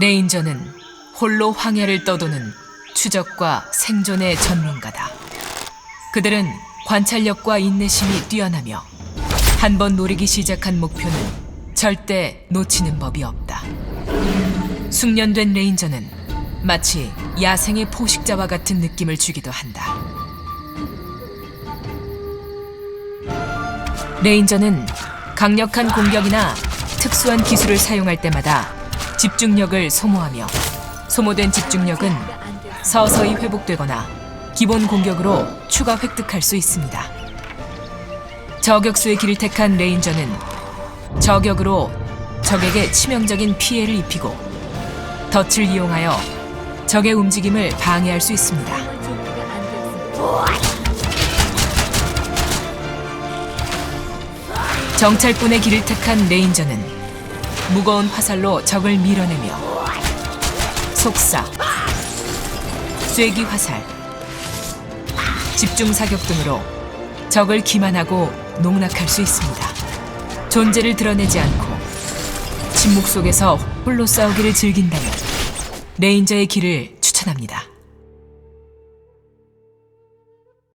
레인저는 홀로 황야를 떠도는 추적과 생존의 전문가다. 그들은 관찰력과 인내심이 뛰어나며 한 번 노리기 시작한 목표는 절대 놓치는 법이 없다. 숙련된 레인저는 마치 야생의 포식자와 같은 느낌을 주기도 한다. 레인저는 강력한 공격이나 특수한 기술을 사용할 때마다 집중력을 소모하며 소모된 집중력은 서서히 회복되거나 기본 공격으로 추가 획득할 수 있습니다. 저격수의 길을 택한 레인저는 저격으로 적에게 치명적인 피해를 입히고 덫을 이용하여 적의 움직임을 방해할 수 있습니다. 정찰꾼의 길을 택한 레인저는 무거운 화살로 적을 밀어내며 속사, 쐐기 화살, 집중 사격 등으로 적을 기만하고 농락할 수 있습니다. 존재를 드러내지 않고 침묵 속에서 홀로 싸우기를 즐긴다면 레인저의 길을 추천합니다.